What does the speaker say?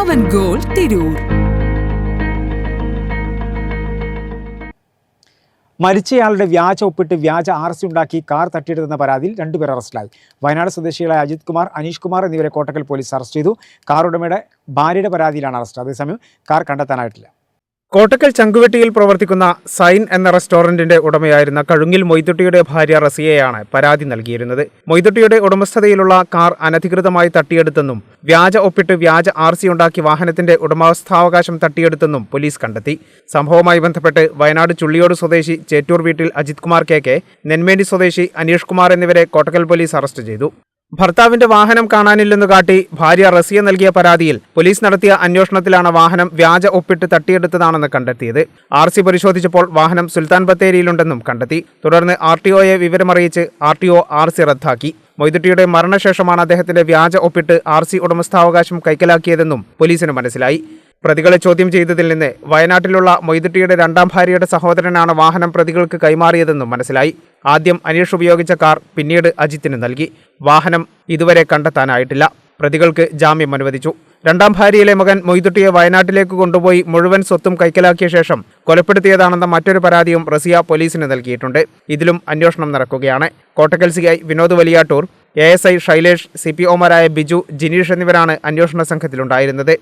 പവൻ goal Tirur. മരിച്ചയാളുടെ വ്യാജ ഒപ്പിട്ട് വ്യാജ ആർ സി ഉണ്ടാക്കി കാർ തട്ടിയെടുത്തെന്ന പരാതിയിൽ രണ്ടുപേർ അറസ്റ്റിലായി. വയനാട് സ്വദേശികളായ അജിത് കുമാർ അനീഷ് കുമാർ എന്നിവരെ കോട്ടക്കൽ പോലീസ് അറസ്റ്റ് ചെയ്തു. കാർ ഉടമയുടെ ഭാര്യയുടെ പരാതിയിലാണ് അറസ്റ്റ്. അതേസമയം കാർ കണ്ടെത്താനായിട്ടില്ല. കോട്ടക്കൽ ചങ്കുവെട്ടിയിൽ പ്രവർത്തിക്കുന്ന സൈൻ എന്ന റെസ്റ്റോറന്റിന്റെ ഉടമയായിരുന്ന കഴുങ്ങിൽ മൊയ്തുട്ടിയുടെ ഭാര്യ റസിയയാണ് പരാതി നൽകിയിരുന്നത്. മൊയ്തുട്ടിയുടെ ഉടമസ്ഥതയിലുള്ള കാർ അനധികൃതമായി തട്ടിയെടുത്തെന്നും വ്യാജ ഒപ്പിട്ട് വ്യാജ ആർ സി ഉണ്ടാക്കി വാഹനത്തിന്റെ ഉടമസ്ഥാവകാശം തട്ടിയെടുത്തെന്നും പോലീസ് കണ്ടെത്തി. സംഭവവുമായി ബന്ധപ്പെട്ട് വയനാട് ചുള്ളിയോട് സ്വദേശി ചേറ്റൂർ വീട്ടിൽ അജിത് കുമാർ കെ കെ നെന്മേനി സ്വദേശി അനീഷ് കുമാർ എന്നിവരെ കോട്ടക്കൽ പോലീസ് അറസ്റ്റ് ചെയ്തു. ഭർത്താവിന്റെ വാഹനം കാണാനില്ലെന്ന് കാട്ടി ഭാര്യ റസിയ നൽകിയ പരാതിയിൽ പോലീസ് നടത്തിയ അന്വേഷണത്തിലാണ് വാഹനം വ്യാജ ഒപ്പിട്ട് തട്ടിയെടുത്തതാണെന്ന് കണ്ടെത്തിയത്. ആർ സി പരിശോധിച്ചപ്പോൾ വാഹനം സുൽത്താൻ ബത്തേരിയിലുണ്ടെന്നും കണ്ടെത്തി. തുടർന്ന് ആർ ടി ഒയെ വിവരമറിയിച്ച് R T O R C റദ്ദാക്കി. മൊയ്തുട്ടിയുടെ മരണശേഷമാണ് അദ്ദേഹത്തിന്റെ വ്യാജ ഒപ്പിട്ട് ആർ സി ഉടമസ്ഥാവകാശം കൈക്കലാക്കിയതെന്നും പോലീസിന് മനസ്സിലായി. പ്രതികളെ ചോദ്യം ചെയ്തതിൽ നിന്ന് വയനാട്ടിലുള്ള മൊയ്തുട്ടിയുടെ രണ്ടാം ഭാര്യയുടെ സഹോദരനാണ് വാഹനം പ്രതികൾക്ക് കൈമാറിയതെന്നും മനസ്സിലായി. ആദ്യം അനീഷ് ഉപയോഗിച്ച കാർ പിന്നീട് അജിത്തിന് നൽകി. വാഹനം ഇതുവരെ കണ്ടെത്താനായിട്ടില്ല. പ്രതികൾക്ക് ജാമ്യം അനുവദിച്ചു. രണ്ടാം ഭാര്യയിലെ മകൻ മൊയ്തുട്ടിയെ വയനാട്ടിലേക്ക് കൊണ്ടുപോയി മുഴുവൻ സ്വത്തും കൈക്കലാക്കിയ ശേഷം കൊലപ്പെടുത്തിയതാണെന്ന മറ്റൊരു പരാതിയും റസിയ പോലീസിന് നൽകിയിട്ടുണ്ട്. ഇതിലും അന്വേഷണം നടക്കുകയാണ്. Kottakkal C I Vinod Valiyattoor A S I Shailesh C P ഒമാരായ Biju Jineesh എന്നിവരാണ് അന്വേഷണ സംഘത്തിലുണ്ടായിരുന്നത്.